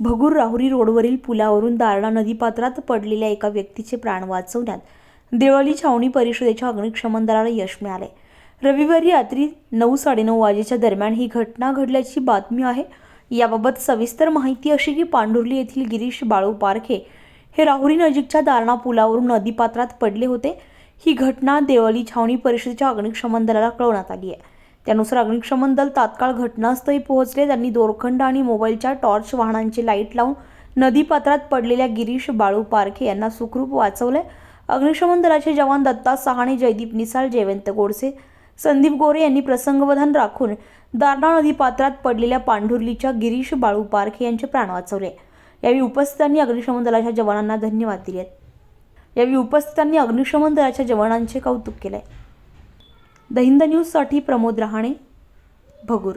भगूर राहुरी रोडवरील पुलावरून दारणा नदीपात्रात पडलेल्या एका व्यक्तीचे प्राण वाचवण्यात देवळी छावणी परिषदेच्या अग्निशमन दलाला यश मिळाले. रविवारी रात्री नऊ साडेनऊ वाजेच्या दरम्यान ही घटना घडल्याची बातमी आहे. याबाबत सविस्तर माहिती अशी की पांढुर्ली येथील गिरीश बाळू पारखे हे राहुरी नजीकच्या दारणा पुलावरून नदीपात्रात पडले होते. ही घटना देवळी छावणी परिषदेच्या अग्निशमन दलाला कळवण्यात आली आहे. त्यानुसार अग्निशमन दल तात्काळ घटनास्थळी पोहोचले. त्यांनी दोरखंड आणि मोबाईलच्या टॉर्च वाहनांचे लाइट लावून नदीपात्रात पडलेल्या गिरीश बाळू पारखे यांना सुखरूप वाचवले. अग्निशमन दलाचे जवान दत्ता सहाणे जयदीप निसाळ जयवंत गोडसे संदीप गोरे यांनी प्रसंगवधान राखून दारणा नदीपात्रात पडलेल्या पांढुर्लीच्या गिरीश बाळू पारखे यांचे प्राण वाचवले. यावेळी उपस्थितांनी अग्निशमन दलाच्या जवानांना धन्यवाद दिले. आहेत यावेळी उपस्थितांनी अग्निशमन दलाच्या जवानांचे कौतुक केले. द हिंद न्यूजसाठी प्रमोद रहाणे भगूर.